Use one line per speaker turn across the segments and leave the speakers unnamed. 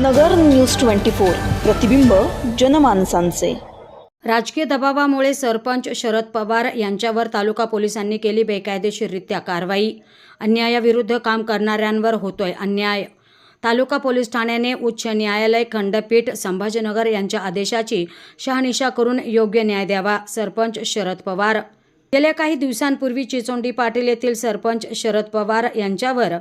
नगर news twenty four. प्रतिबिंब जनमानसांचे.
राजकीय दबावामुळे सरपंच शरद पवार यांच्यावर तालुका पोलिसांनी केली बेकायदेशीररित्या कारवाई. अन्यायाविरुद्ध काम करणाऱ्यांवर होतोय अन्याय. तालुका पोलीस ठाण्याने उच्च न्यायालय खंडपीठ संभाजीनगर यांच्या आदेशाची शहानिशा करून योग्य न्याय द्यावा सरपंच शरद पवार. गेल्या काही दिवसांपूर्वी चिचोंडी पाटील येथील सरपंच शरद पवार यांच्यावर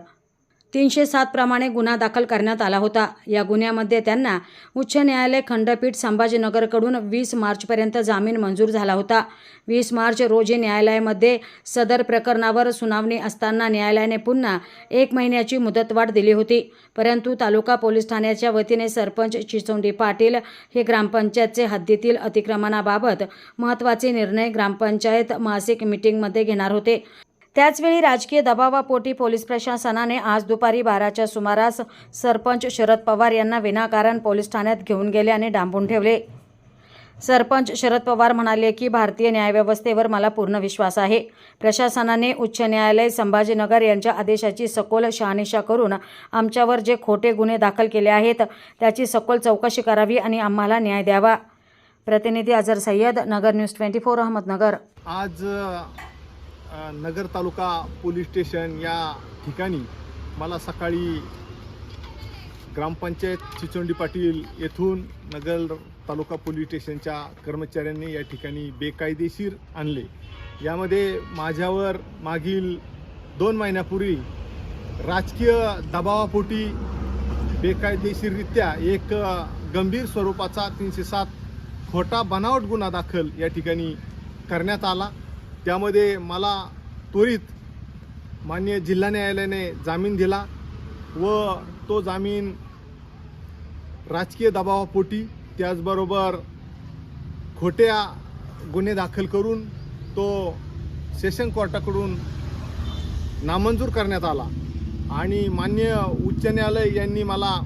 तीनशे सातप्रमाणे गुन्हा दाखल करण्यात आला होता. या गुन्ह्यामध्ये त्यांना उच्च न्यायालय खंडपीठ संभाजीनगरकडून वीस मार्चपर्यंत जामीन मंजूर झाला होता. वीस मार्च रोजी न्यायालयामध्ये सदर प्रकरणावर सुनावणी असताना न्यायालयाने पुन्हा एक महिन्याची मुदतवाढ दिली होती. परंतु तालुका पोलीस ठाण्याच्या वतीने सरपंच चिचोंडी पाटील हे ग्रामपंचायतचे हद्दीतील अतिक्रमणाबाबत महत्त्वाचे निर्णय ग्रामपंचायत मासिक मिटिंगमध्ये घेणार होते. त्याचवेळी राजकीय दबावापोटी पोलीस प्रशासनाने आज दुपारी बाराच्या सुमारास सरपंच शरद पवार यांना विनाकारण पोलीस ठाण्यात घेऊन गेले आणि डांबून ठेवले. सरपंच शरद पवार म्हणाले की भारतीय न्यायव्यवस्थेवर मला पूर्ण विश्वास आहे. प्रशासनाने उच्च न्यायालय संभाजीनगर यांच्या आदेशाची सखोल शहानिशा करून आमच्यावर जे खोटे गुन्हे दाखल केले आहेत त्याची सखोल चौकशी करावी आणि आम्हाला न्याय द्यावा. प्रतिनिधी Azhar Sayyad Nagar news twenty four Ahmednagar.
आज नगर तालुका पोलीस स्टेशन या ठिकाणी मला सकाळी ग्रामपंचायत चिचोंडी पाटील येथून नगर तालुका पोलीस स्टेशनच्या कर्मचाऱ्यांनी या ठिकाणी बेकायदेशीर आणले. यामध्ये माझ्यावर मागील दोन महिन्यापूर्वी राजकीय दबावापोटी बेकायदेशीररित्या एक गंभीर स्वरूपाचा तीनशे सात खोटा बनावट गुन्हा दाखल या ठिकाणी करण्यात आला. त्यामध्ये मला त्वरित मान्य जिल्हा न्यायालयाने जामीन दिला व तो जामीन राजकीय दबावापोटी त्याचबरोबर खोट्या गुन्हे दाखल करून तो सेशन कोर्टाकडून नामंजूर करण्यात आला आणि मान्य उच्च न्यायालय यांनी मला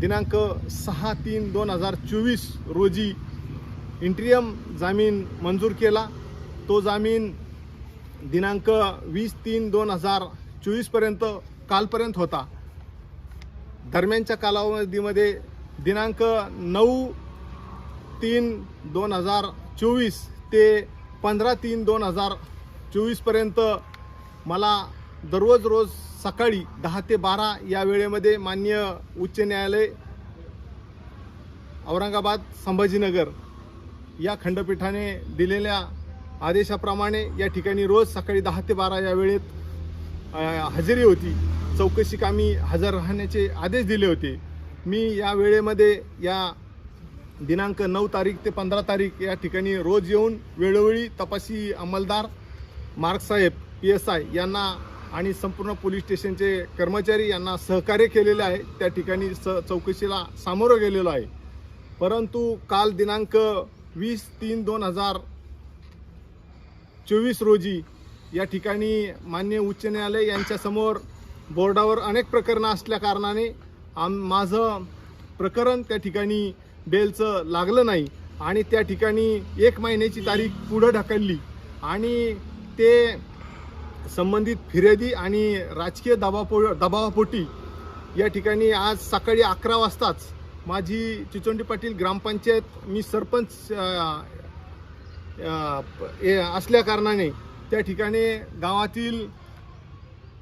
दिनांक सहा तीन दोन हजार चोवीस रोजी इंट्रियम जामीन मंजूर केला. तो जामीन दिनांक वीस तीन दोन हजार चोवीसपर्यंत कालपर्यंत होता. दरम्यानच्या कालावधीमध्ये दिनांक नऊ तीन दोन हजार चोवीस ते पंधरा तीन दोन हजार चोवीसपर्यंत मला दररोज रोज सकाळी दहा ते बारा या वेळेमध्ये मान्य उच्च न्यायालय औरंगाबाद संभाजीनगर या खंडपीठाने दिलेल्या आदेशाप्रमाणे या ठिकाणी रोज सकाळी दहा ते बारा या वेळेत हजेरी होती. चौकशी कामी हजर राहण्याचे आदेश दिले होते. मी या वेळेमध्ये या दिनांक नऊ तारीख ते पंधरा तारीख या ठिकाणी रोज येऊन वेळोवेळी तपासी अंमलदार मार्कसाहेब पी एस आय यांना आणि संपूर्ण पोलीस स्टेशनचे कर्मचारी यांना सहकार्य केलेले आहे. त्या ठिकाणी स चौकशीला सामोरं गेलेलो आहे. परंतु काल दिनांक वीस तीन दोन हजार चोवीस रोजी या ठिकाणी मान्य उच्च न्यायालय यांच्यासमोर बोर्डावर अनेक प्रकरणं असल्या कारणाने आम माझं प्रकरण त्या ठिकाणी बेलचं लागलं नाही आणि त्या ठिकाणी एक महिन्याची तारीख पुढं ढकलली आणि ते संबंधित फिर्यादी आणि राजकीय दबावपो दबावापोटी या ठिकाणी आज सकाळी अकरा वाजताच माझी चिचोंडी पाटील ग्रामपंचायत मी सरपंच असल्या कारणाने त्या ठिकाणी गावातील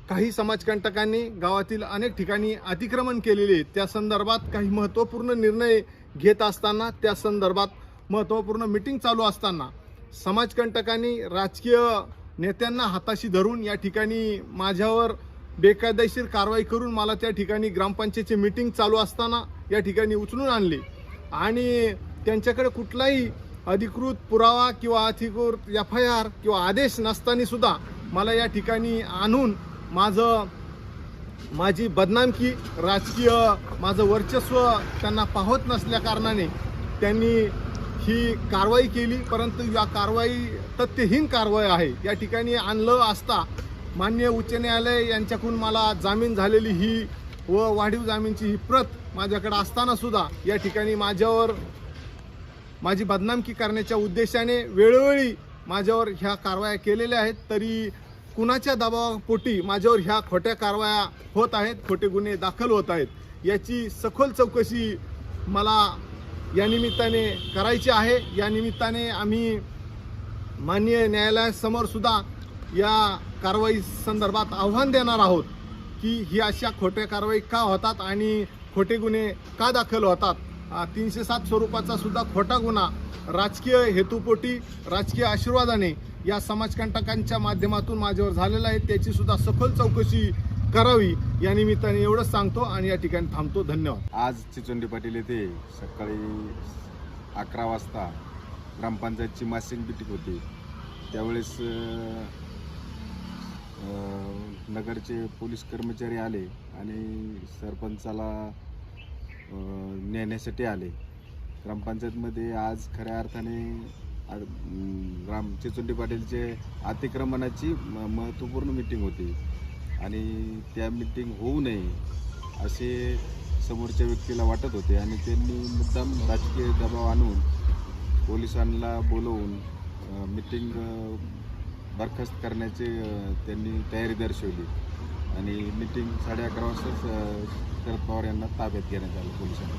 काही समाजकंटकांनी गावातील अनेक ठिकाणी अतिक्रमण केलेले त्या संदर्भात काही महत्त्वपूर्ण निर्णय घेत असताना त्या संदर्भात महत्त्वपूर्ण मिटिंग चालू असताना समाजकंटकांनी राजकीय नेत्यांना हाताशी धरून या ठिकाणी माझ्यावर बेकायदेशीर कारवाई करून मला त्या ठिकाणी ग्रामपंचायतची मिटिंग चालू असताना या ठिकाणी उचलून आणले. आणि त्यांच्याकडे कुठलाही अधिकृत पुरावा किंवा अधिकृत एफ आय आर किंवा आदेश नसताना सुद्धा मला या ठिकाणी आणून माझं माझी बदनामकी राजकीय माझं वर्चस्व त्यांना पाहत नसल्या कारणाने त्यांनी ही कारवाई केली. परंतु या कारवाई तथ्यहीन कारवाई आहे. या ठिकाणी आणलं असता मान्य उच्च न्यायालय यांच्याकडून मला जामीन झालेली ही व वाढीव जामीनची ही प्रत माझ्याकडे असतानासुद्धा या ठिकाणी माझ्यावर माझी बदनामकी करण्याच्या उद्देशाने वेळोवेळी माझ्यावर ह्या कारवाया केलेल्या आहेत तरी कुणाच्या दबावापोटी माझ्यावर ह्या खोट्या कारवाया होत आहेत खोटे गुन्हे दाखल होत आहेत याची सखोल चौकशी मला या निमित्ताने करायची आहे. या निमित्ताने आम्ही माननीय न्यायालयासमोर सुद्धा या कारवाई संदर्भात आव्हान देणार आहोत की ही अशा खोट्या कारवाई का होतात आणि खोटे गुन्हे का दाखल होतात? तीनशे सात स्वरूपाचा सुद्धा खोटा गुन्हा राजकीय हेतुपोटी राजकीय आशीर्वादाने या समाजकंटकांच्या माध्यमातून माझ्यावर झालेला आहे त्याची सुद्धा सखोल चौकशी करावी या निमित्ताने एवढंच सांगतो आणि या ठिकाणी थांबतो. धन्यवाद.
आज चिचोंडी पाटील येथे सकाळी अकरा वाजता ग्रामपंचायतची मासिक मिटिंग होती. त्यावेळेस नगरचे पोलीस कर्मचारी आले आणि सरपंचाला नेण्यासाठी आले. ग्रामपंचायतमध्ये आज खऱ्या अर्थाने ग्राम चिचुंडी पाटीलचे अतिक्रमणाची म- महत्त्वपूर्ण मिटिंग होती. आणि त्या मिटिंग होऊ नये असे समोरच्या व्यक्तीला वाटत होते आणि त्यांनी मुद्दाम राजकीय दबाव आणून पोलिसांना बोलवून मिटिंग बरखास्त करण्याचे त्यांनी तयारी दर्शवली. आणि मिटिंग साडे अकरा वाजताच शरद पवार यांना ताब्यात घेण्यात आलं पोलिसांनी.